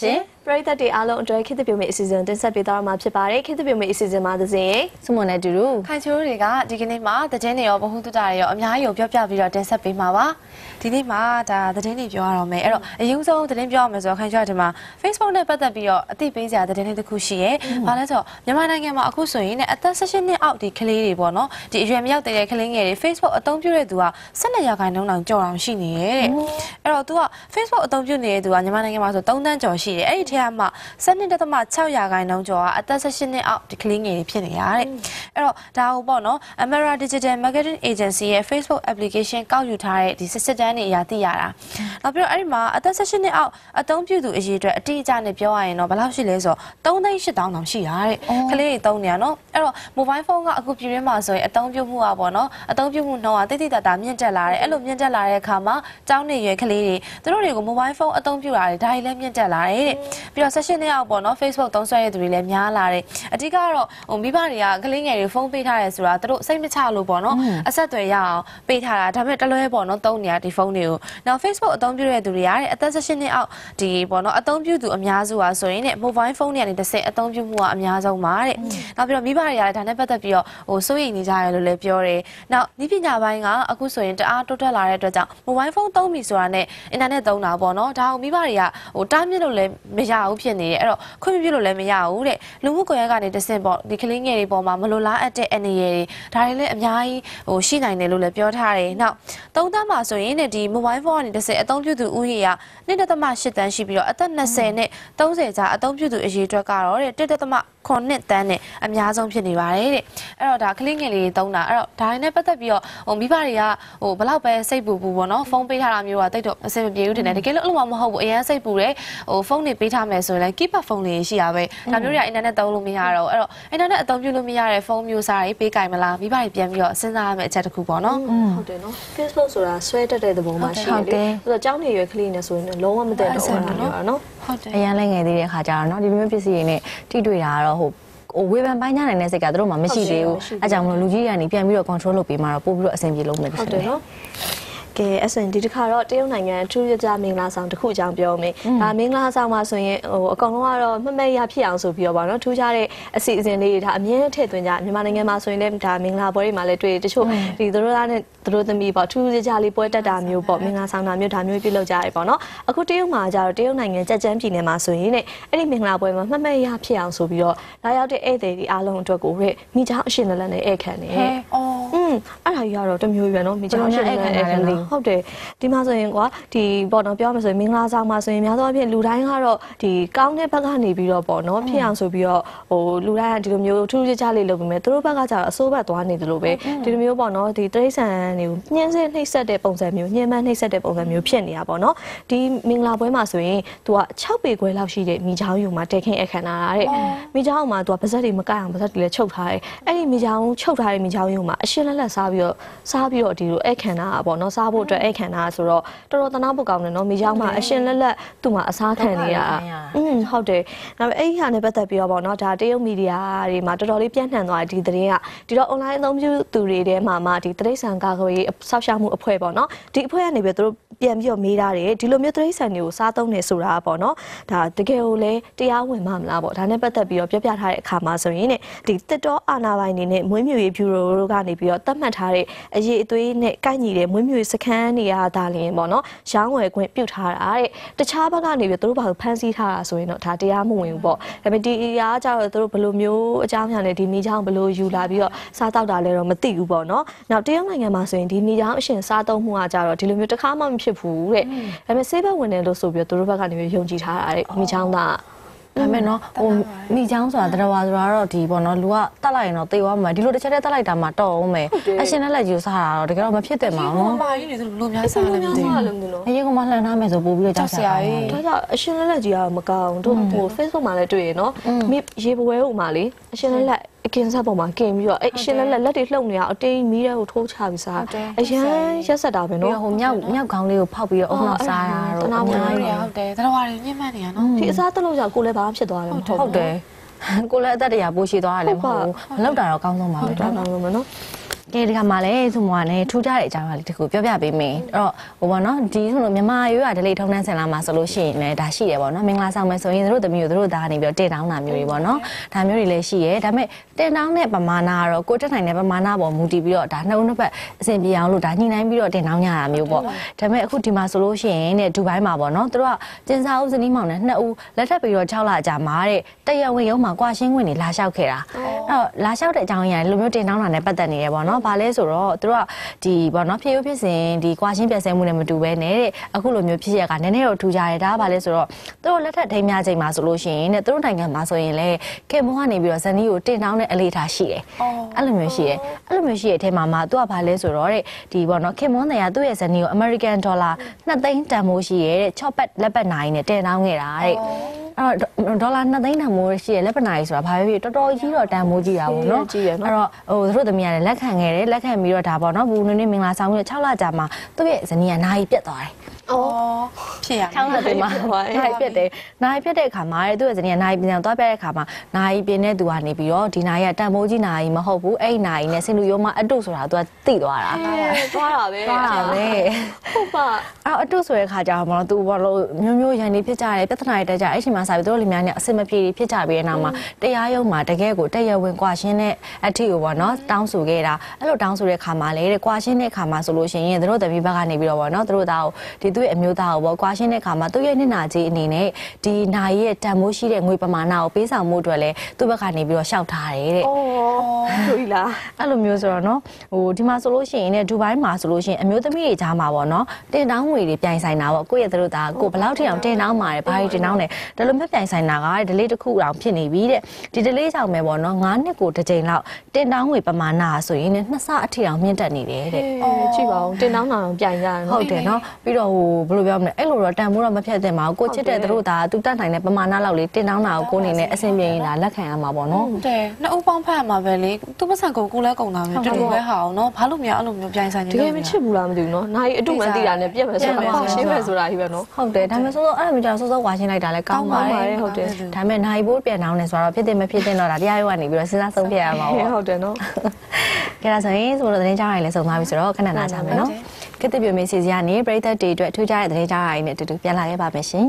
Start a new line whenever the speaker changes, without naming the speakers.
ရှင်
ပရိသတ်တွေအားလုံးအတွက်ခေတ်သစ်ပြုံးမေအစီအစဉ်တင်ဆက်ပေးသွားမှာဖြစ်ပါတယ်ခေတ်သစ်ပြုံးမေအစီအစဉ်မှာသစဉ်
စုမွန်နဲ့တူတူ
ခိုင်ချိုးတွေကဒီကနေ့မှာသတင်းတွေရောဗဟုသုတတွေရောအများကြီးကိုပြောပြပြီးတော့တင်ဆက်ပေးမှာပါဒီနေ့မှာဒါသတင်းတွေပြောရတော့မယ်အဲ့တော့အရင်ဆုံးသတင်းပြောရမယ်ဆိုတော့ခိုင်ချိုးကဒီမှာ Facebook နဲ့ပတ်သက်ပြီးတော့အသိပေးစရာသတင်းလေးတစ်ခုရှိရဲဘာလဲဆိုတော့မြန်မာနိုင်ငံမှာအခုဆိုရင်ねအသက်16နှစ်အောက်ဒီကလေးတွေပေါ့နော်ဒီအရွယ်မရောက်တဲ့ကလေးငယ်တွေ Facebook အသုံးပြုတဲ့သူက12ရာခိုင်နှုန်းတောင်ကျော်အောင်ရှိနေရဲ့တဲ့အဲ့တော့ तू က Facebook အသုံးပြုနေတဲ့သူကမြန်မာနိုင်ငံမှာဆို3တန်းကျော်ရှိတယ်အဲ့ဒီထဲမှာ12.6ရာခိုင်နှုန်းကျော်ကအသက်16နှစ်အောက်ဒီကလေးငယ်တွေဖြစ်နေရတဲ့အဲ့တော့ဒါကိုပေါ့နော် Amara Digital Marketing Agency ရဲ့ Facebook application ကောက်ယူထားတဲ့ဒီစစ်စစ်တမ်းတွေအရာသိရတာနောက်ပြီးတော့အဲ့ဒီမှာအသက်16နှစ်အောက်အသုံးပြုသူအရေးအတွက်အတိအကျနဲ့ပြောရရင်တော့ဘယ်လောက်ရှိလဲဆိုတော့3သိန်း8000တောင်ရှိတာတဲ့ကလေးတွေသုံးနေရနော်အဲ့တော့ mobile phone ကအခုပြည်တွင်းမှာဆိုရင်အသုံးပြုမှုอ่ะပေါ့နော်အသုံးပြုမှုနှုန်းကတိတိတတ်တာမြင့်တက်လာတယ်အဲ့လိုမြင့်တက်လာတဲ့အခါမှာကျောင်းနေရွယ်ကလေးတွေသူတို့တွေကို mobile phone အသုံးပြုတာတွေဒါတွေလည်းမြင့်တက်လာတယ်တဲ့ပြီးတော့ session နဲ့အောက်ပေါ့နော် Facebook သုံးစွဲရတဲ့သူတွေလည်းများလာတယ်အဓိကတော့ဟိုမိဘတွေကကလေးငယ်တွေဖုန်းပေးထားတယ်ဆိုတာသူတို့စိတ်မချလို့ပေါ့နော်အဆက်အသွယ်ရအောင်ပေးထားတာဒါပေမဲ့တလွဲပေါ့နော်သုံးနေရဒီဖုန်းတွေကိုနောက် Facebook အသုံးပြုတဲ့သူတွေရတယ်အသက် session နဲ့အောက်ဒီပေါ့နော်အသုံးပြုသူအများစုอ่ะဆိုရင်ね mobile phone တွေကနေတစ်ဆင့်အသုံးပြုမှုကအများဆုံးပါတဲ့နောက်ပြီးတော့မိဘတွေကလည်းဒါနဲ့ပတ်သက်ပြီးတော့ဟိုစိုးရိမ်နေကြရတယ်လို့လည်းပြောတယ်နောက်ဤပညာပိုင်းကအခုဆိုရင်တအားတိုးတက်လာတဲ့အတွက်ကြောင့် mobile phone သုံးပြီဆိုတာနဲ့ internet သုံးတာပေါ့နော်ဒါကိုမိဘတွေကဟိုတားမြစ်လို့လည်းမရ ဘူးဖြစ်နေတယ်အဲ့တော့ခွင့်မပြုလို့လည်းမရဘူးတဲ့လူမှုကွန်ရက်ကနေတစ်ဆင့်ပေါ့ဒီကလေးငယ်တွေပေါ်မှာမလိုလားအပ်တဲ့အနေရတွေဒါတွေလည်းအများကြီးဟိုရှိနိုင်တယ်လို့လည်းပြောထားတယ်နောက်သုံးသန်းမှာဆိုရင်ねဒီ mobile phone ကနေတစ်ဆင့်အသုံးပြုသူဥယျာက1.8တန်းရှိပြီးတော့အသက်20နဲ့30ကြားအသုံးပြုသူအရေးအတွက်ကတော့တဲ့1.9တန်းနဲ့အများဆုံးဖြစ်နေပါတယ်တဲ့အဲ့တော့ဒါကလေးငယ်လေးတွေသုံးတာအဲ့တော့ဒါတွေနဲ့ပတ်သက်ပြီးတော့ဟိုမိဘတွေကဟိုဘလောက်ပဲစိတ်ပူပူပေါ့နော်ဖုန်းပေးထားတာမျိုးကတိတ်တော့အဆင်မပြေဘူးတင်တယ်တကယ်လို့အဲ့လိုမှမဟုတ်ဘူးအရင်စိတ်ပူတယ်ဟိုဖုန်းတွေပေးထားမယ်ဆိုရင်လည်း keypad ဖုန်းလေးရှိရပဲဒါမျိုးတွေကအင်တာနက်သုံးလို့မရတော့အဲ့တော့အင်တာနက်အသုံးပြုလို့မရတဲ့ဖုန်းမျိုးစားတွေပေးကြိုင်မလားမိဘတွေပြန်ပြီးတော့စဉ်းစားရမယ့်အချက်တစ်ခုပေါ့နော်
ဟုတ်တယ်နော် Facebook ဆိုတာဆွဲတက်တဲ့သဘောမှရှိတယ်လေဆိုတော့ကြောင်းနေရွယ်ကလေးနဲ့ဆိုရင်လုံးဝမတက်တော့ဘူးနော်
ဟုတ်တယ်
အရင်လည်းငယ်သေးတဲ့ခါကျတော့နော်ဒီလိုမျိုးပစ္စည်းတွေနဲ့တိတွေ့တာကတော့ဟိုဟိုဝေဖန်ပိုင်းကြနိုင်တဲ့စိတ်ကတို့မှမရှိသေးဘူးအဲကြောင့်မလို့လူကြီးကနေပြန်ပြီးတော့ control လုပ်ပေးမှာတော့ပို့ပြီးတော့အဆင်ပြေလို့မယ်ဖြစ်တယ်
ဟုတ်တယ်နော် ကဲအစင်ဒီတစ်ခါတော့တရုတ်နိုင်ငံထူးခြားကြမင်္ဂလာဆောင်တစ်ခုအကြောင်းပြောမယ်။ဒါမင်္ဂလာဆောင်မှာဆိုရင်ဟိုအကောင်လုံးကတော့မမတ်ရဖြစ်အောင်ဆိုပြီးတော့ဗောနော်ထူးခြားတဲ့အစီအစဉ်လေးတွေဒါအမြဲထည့်သွင်းကြမြန်မာနိုင်ငံမှာဆိုရင်လည်းဒါမင်္ဂလာပွဲတွေမှာလည်းတွေ့တချို့ဒီသူတို့သားနဲ့သူတို့သမီးပေါ့ထူးခြားကြလေးပွဲတက်တာမျိုးပေါ့မင်္ဂလာဆောင်တာမျိုးဒါမျိုးပြုလုပ်ကြရတယ်ပေါ့နော်။အခုတရုတ်မှာကျတော့တရုတ်နိုင်ငံကြက်ကျန်းပြည်နယ်မှာဆိုရင်ねအဲ့ဒီမင်္ဂလာပွဲမှာမမတ်ရဖြစ်အောင်ဆိုပြီးတော့လာရောက်တဲ့ဧည့်သည်တွေအားလုံးအတွက်ကိုရဲ့မိချောင်းအရှင်လက်လက်နဲ့ဧည့်ခံတယ်
ဟဲအော်
อืม အဲ့ဒါကြီးကတော့တစ်မျိုးပဲเนาะမိချောင်းရှိတဲ့အဲ့ခံတာဟုတ်တယ်ဒီမှာဆိုရင်ကွာဒီပေါ့နော်ပြောမှဆိုရင်မင်္ဂလာဆောင်မှာဆိုရင်များသောအားဖြင့်လူတိုင်းကတော့ဒီကောင်းတဲ့ဘက်ကနေပြီးတော့ပေါ့နော်ဖြစ်အောင်ဆိုပြီးတော့ဟိုလူတိုင်းကဒီလိုမျိုးထူးထူးခြားခြားလေးလုပ်ပြီးမယ်သူတို့ဘက်ကကျတော့အစိုးဘက်သွားနေတယ်လို့ပဲဒီလိုမျိုးပေါ့နော်ဒီတိရစ္ဆာန်တွေကိုညှင်းဆဲနှိပ်စက်တဲ့ပုံစံမျိုးညှင်းပန်းနှိပ်စက်တဲ့ပုံစံမျိုးဖြစ်နေတာပေါ့နော်ဒီမင်္ဂလာပွဲမှာဆိုရင်သူက6ပေခွဲလောက်ရှိတဲ့မိချောင်းယူမှာတက်ခင်းအခမ်းနာတာတဲ့မိချောင်းမှာသူကပါဇက်တွေမကအောင်ပါဇက်တွေလည်းချုပ်ထားတယ်အဲ့ဒီမိချောင်းချုပ်ထားတဲ့မိချောင်းယူမှာအရှင်းလက် လက်စားပြီးတော့စားပြီးတော့ဒီလိုအခမ်းနာတာပေါ့နော်စားဖို့အတွက်အခမ်းနာဆိုတော့တော်တော်တနာဖို့ကောင်းတယ်နော်မိချောင်းမှာအရှင်းလက်လက်သူ့မှာအစားခံနေရတာอืมဟုတ်တယ်နောက်အဲ့ဒီဟာနဲ့ပတ်သက်ပြီးတော့ပေါ့နော်ဒါတရုတ်မီဒီယာတွေမှာတော်တော်လေးပြန့်နှံ့သွားတယ်ဒီသတင်းကဒီတော့ online အသုံးပြုသူတွေထဲမှာမှဒီတရိတ်ဆန်ကာကွယ်ရေးဆောက်ရှောက်မှုအဖွဲ့ပေါ့နော်ဒီအဖွဲ့ကနေပြီးတော့သူတို့ပြန်ပြီးတော့မေးထားတယ်ဒီလိုမျိုးတရိတ်ဆန်တွေကိုစားသုံးနေဆိုတာပေါ့နော်ဒါတကယ်ကိုလည်းတရားဝင်မှမလားပေါ့ဒါနဲ့ပတ်သက်ပြီးတော့ပြပြထားတဲ့အခါမှာဆိုရင်ねဒီတစ်တော်အာနာပိုင်းနေနဲ့မွေးမြူရေးဘျူရိုတို့ကနေပြီးတော့ သတ်မှတ်ထားတဲ့အရေးအသွေးနဲ့ကိုက်ညီတဲ့မွေးမြူရေးစခန်းနေရာဒါလင်းပေါ့နော်ရောင်းဝယ်ခွင့်ပြုထားတာတဲ့တခြားဘက်ကနေပြီးတော့သူတို့ဘာလို့ဖမ်းဆီးထားတာဆိုရင်တော့ဒါတရားမဝင်ဘူးပေါ့ဒါပေမဲ့ဒီအရာကကြတော့သူတို့ဘယ်လိုမျိုးအကြောင်းအရာနဲ့ဒီမိချောင်းဘယ်လိုယူလာပြီးတော့စားတောက်တာလဲတော့မသိဘူးပေါ့နော်နောက်တရုတ်နိုင်ငံမှာဆိုရင်ဒီမိချောင်းအရှင်စားသုံးမှုကကြတော့ဒီလိုမျိုးတစ်ခါမှမဖြစ်ဘူးတဲ့ဒါပေမဲ့ဆေးဘက်ဝင်တယ်လို့ဆိုပြီးတော့သူတို့ဘက်ကနေပြီးယုံကြည်ထားတာတဲ့မိချောင်းသား
ဒါပေမဲ့နော်ဟိုမိချောင်းဆိုတာတရဝါဆိုတာတော့ဒီပေါ့နော်လူကတတ်လိုက်ရင်တော့သေသွားမှာဒီလိုတစ်ချက်တည်းတတ်လိုက်တာမှတော့အောင်မယ်အရှင်လက်လက်ကြီးကိုစားတာတော့တကယ်တော့မဖြစ်တဲ့မှာနော်
ဘာကြီးနေဆိုလူများစားလည်းမသိဘူး
အရင်ကမှလှန်ထားမယ်ဆိုပို့ပြီးတော့ကြောက်စရာကြီး
ဒါကြောင့်အရှင်လက်လက်ကြီးကမကောင်းတို့ဟို Facebook မှာလည်းတွေ့ရနော်ရေပွဲဟိုမှာလေအရှင်လက်လက် အကင်ဆက်ပေါ်မှာกินပြီးတော့အဲ့အရှင်လက်လက်လက်တွေလှုပ်နေအောင်အတင်းမီးတဲ့ကိုထိုးချပြီးစားအရန်ရက်ဆက်တာပဲ
ပြီး
နော်
တော့ဟိုမြောက်မြောက်ခေါင်းလေးကိုဖောက်ပြီးတော့အုံနောက်စားတာတော့
တနာပါ
အများ
ဟုတ်
ကြီး
တယ်ဟုတ်တယ်တရားဝါတွေမြင့်မှတ်နေရနော်
ဒီအစားတလို့ကြောင့်ကိုလည်းဘာမှဖြစ်သွားတယ်မဟုတ်
ဟုတ်တယ်ကိုလည်းအသက်တရာပိုးရှိသွားတယ်လည်းမဟုတ်ဘူးမလောက်တာတော့ကောင်းဆုံးပါပဲ
တော်တော်လုံးမနော်
ကဲဒီကမှလည်းသူ့မှာလည်းထူးခြားတဲ့အကြောင်းအရာလေးတစ်ခုပြောပြပေးမယ်အဲ့တော့ဟိုဘောနော်ဒီဆိုလို့မြန်မာရိုးရဒလေးထုံးတန်းဆင်လာမှာဆိုလို့ရှိရင်လည်းဒါရှိတယ်ပေါ့နော်မင်္ဂလာဆောင်မယ်ဆိုရင်တို့သမီးတို့တို့သားနေပြီးတော့တင်တောင်းတာမျိုးတွေပေါ့နော်ဒါမျိုးတွေလည်းရှိရဲဒါပေမဲ့တင်တောင်းတဲ့ပမာဏကတော့ကိုတက်နိုင်တဲ့ပမာဏပေါ်မူတည်ပြီးတော့ဒါနှစ်ဦးနှစ်ဖက်အဆင်ပြေအောင်လို့ဒါညှိနှိုင်းပြီးတော့တင်တောင်းကြတာမျိုးပေါ့ဒါပေမဲ့အခုဒီမှာဆိုလို့ရှိရင်တဲ့ဒူဘိုင်းမှာပေါ့နော်တို့ကကျင်းစာဦးဇနီးမောင်နဲ့နှစ်ဦးလက်ထပ်ပြီးတော့6လကြာမှာတဲ့တရဝင်ရုံးမှာကွာရှင်းဝင်နေလာလျှောက်ခဲ့တာအဲ့တော့လာလျှောက်တဲ့အကြောင်းအရာလူမျိုးတင်တောင်းတာနဲ့ပတ်သက်နေရပေါ့နော်ဘာလဲဆိုတော့တို့ကဒီပေါ့နော်ဖြစ်ရုပ်ဖြစ်စဉ်ဒီကွာရှင်းပြတ်ဆဲမှုနဲ့မတူဘဲနဲ့တဲ့အခုလိုမျိုးဖြစ်ရကနည်းနည်းတော့ထူကြတယ်ဒါကဘာလဲဆိုတော့တို့လက်ထပ်ထိမ်းများချိန်မှာဆိုလို့ရှိရင်တဲ့တို့နိုင်ငံမှာဆိုရင်လေကေမွန်ကနေပြီးတော့ဇနီးကိုတင်တောင်းတဲ့အလေးထားရှိတယ်အဲ့လိုမျိုးရှိတယ်အဲ့လိုမျိုးရှိတဲ့အထဲမှာမှသူကဘာလဲဆိုတော့တဲ့ဒီပေါ့နော်ကေမွန်တွေကသူ့ရဲ့ဇနီးကို American Dollar 2သိန်းတန်မိုးရှိရဲ့တဲ့6ပတ်လက်ပတ်နိုင်နဲ့တင်တောင်းခဲ့တာတဲ့အဲ့တော့ဒေါ်လာ2သိန်းတန်မိုးရှိရလက်ပနာကြီးဆိုတာဘာပဲဖြစ်တော်တော်ကြီးတော့တန်မိုးကြီးတာပေါ့နော်
ကြီးရနော်
အဲ့တော့ဟိုသူတို့သမီးကလည်းလက်ခံခဲ့တယ်လက်ခံပြီးတော့ဒါပေါ့နော်ဘူးနွေးနွေးမင်္ဂလာဆောင်ပြီးတော့6လကြာမှာသူ့ရဲ့ဇနီးကနာရီပြတ်သွားတယ်
အော် ဖြစ်ရ
ချောင်းသက်တွေမှာနိုင်ပြတ်တယ်နိုင်ပြတ်တဲ့အခါမှာတဲ့သူ့ရဲ့ဇနီးကနိုင်ပြန်သွားပြတဲ့အခါမှာနိုင်ပြင်းတဲ့သူကနေပြီးတော့ဒီနိုင်ကတန်မိုးကြီးနိုင်မဟုတ်ဘူးအဲ့ဒီနိုင်နဲ့စင်လူရောမအတုဆိုတာသူကသိသွားတာ
သွားတာပဲ
သွားတာပဲ
ဟုတ်ပါ
အဲ့တော့အတုဆိုတဲ့ခါကျတော့မလို့သူဘာလို့မျိုးမျိုးရန်နေဖြစ်ကြတယ်ပြဿနာတွေတက်ကြအဲ့ချိန်မှာစာပြီးတို့လူများနဲ့အဆင်မပြေဖြစ်ကြပြီးတဲ့နောက်မှာတရားရုံးမှာတကယ်ကိုတရားဝင်ကွာရှင်းတဲ့အထီကိုပေါ့နော်တောင်းဆိုခဲ့တာအဲ့လိုတောင်းဆိုတဲ့ခါမှာလေတဲ့ကွာရှင်းတဲ့ခါမှာဆိုလို့ရှိရင်တို့တပီဘက်ကနေပြီးတော့ပေါ့နော်တို့သားကိုဒီသူ့ရဲ့အမျိုးသားကိုပေါ့ကွာရှင်းတဲ့ခါမှာသူ့ရဲ့နှစ်နာကြီးအနေနဲ့ဒီနိုင်ရဲ့တန်မိုးရှိတဲ့ငွေပမာဏကိုပေးဆောင်မှုအတွက်လဲသူ့ဘက်ကနေပြီးတော့ရှောက်ထားတယ်တဲ့
အော် တို့ကြီးလား
အဲ့လိုမျိုးဆိုတော့နော်ဟိုဒီမှာဆိုလို့ရှိရင်ねဒူဘိုင်းမှာဆိုလို့ရှိရင်အမျိုးသမီးတွေကြားမှာပေါ့နော်တင်တောင်းငွေတွေပြိုင်ဆိုင်တာပေါ့ကိုယ့်ရဲ့သူတို့သားကိုဘယ်လောက်ထိအောင်တင်တောင်းမှာလဲဘာတွေတင်တောင်းလဲဒါလိုမျိုးပြိုင်ဆိုင်တာကဒလေးတစ်ခုတောင်ဖြစ်နေပြီတဲ့ဒီဒလေးကြောင့်ပဲပေါ့နော်9နှစ်ကိုတစ်ကြိမ်လောက်တင်တောင်းငွေပမာဏဆိုရင်ねနှစ်ဆအထိအောင်မြင့်တက်နေတယ်တဲ့
အေးကြည့်ပါဦးတင်တောင်းတာတော့ပြိုင်ကြတယ်နော်
ဟုတ်တယ်နော်ပြီးတော့ဟိုဘယ်လိုပြောမလဲအဲ့လိုတော့တန်ဖိုးတော့မဖြတ်သင့်ပါဘူးကိုချစ်တဲ့သူတို့သားသူတတ်နိုင်တဲ့ပမာဏလောက်လေးတင်တောင်းတာကိုကိုအနေနဲ့အဆင်ပြေရင်ဒါလက်ခံရမှာပေါ့နော်
တဲ့နှစ်ဦးပေါင်းဖက်ရမှာပဲလေသူပတ်စံကိုကိုလဲကုန်တာပဲ
ဟုတ်
တူ
တယ်
တူပဲဟာအောင်နော်ဘာလို့မရအဲ့လိုမျိုးပြိုင်ဆိုင်နေ
တကယ်မချစ်ဘူးလားမသိဘူးနော်နိုင်အတုမှန်သိတာနဲ့ပြက်မယ်ဆိုတာပါရှင်းမယ်ဆိုတာကြီးပဲနော်
ဟုတ်တယ်ဒါပေမဲ့စောစောအဲ့လိုမျိုးကြောင့်စောစောဝါရှင်းလိုက်တာလည်းကောင်းပါတယ်
ဟုတ်တယ်
ဒါပေမဲ့နိုင်ဖို့ပြန်တောင်းနေဆိုတော့ဖြစ်တယ်မဖြစ်တယ်တော့ဒါတရားရုံးကနေပြီးတော့စဉ်းစားဆုံးဖြတ်ရမှာပေါ့
ဟုတ်တယ်နော်
ကဲဒါဆိုရင်ဆိုတော့သတင်းကြားရည်လည်းစုံသွားပြီဆိုတော့ခဏနာကြမယ်နော်ကတိပြမေးစီစီကနေပရိသတ်တွေအတွက်ထူးခြားတဲ့သတင်းကြားရည်နဲ့အတူတူပြန်လာခဲ့ပါမယ်ရှင်